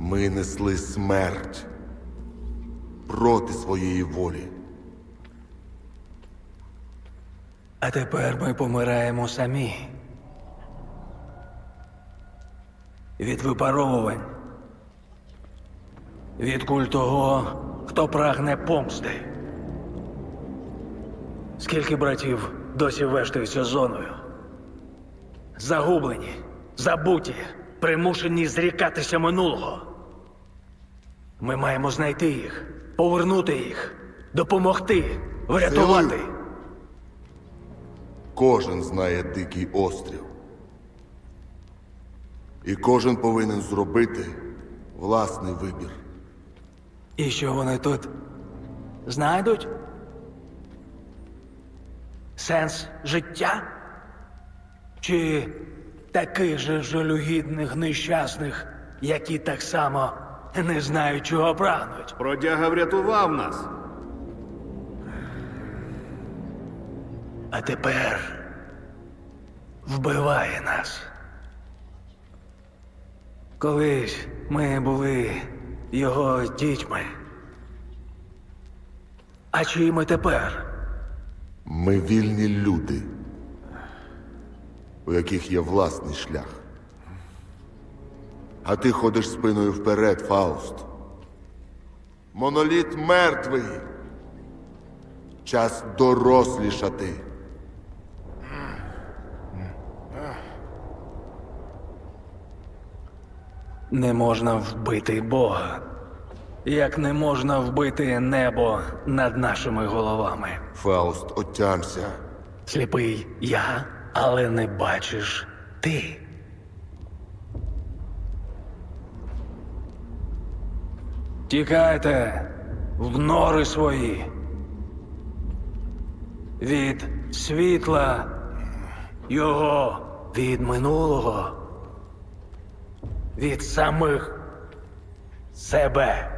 Ми несли смерть проти своєї волі. А тепер ми помираємо самі. Від випаровувань. Від куль того, хто прагне помсти. Скільки братів досі вештаються зоною? Загублені, забуті, примушені зрікатися минулого. Ми маємо знайти їх, повернути їх, допомогти, врятувати. Силою. Кожен знає дикий острів. І кожен повинен зробити власний вибір. І що вони тут знайдуть? Сенс життя? Чи таких же жалюгідних нещасних, які так само не знають, чого прагнуть? Бродяга врятував нас. А тепер вбиває нас. Колись ми були його дітьми. А чиї ми тепер? Ми вільні люди, у яких є власний шлях. А ти ходиш спиною вперед, Фауст. Моноліт мертвий. Час дорослішати. Не можна вбити Бога, як не можна вбити небо над нашими головами. Фауст, отямся. Сліпий я, але не бачиш ти. Тікайте в нори свої. Від світла його від минулого, від самих себе.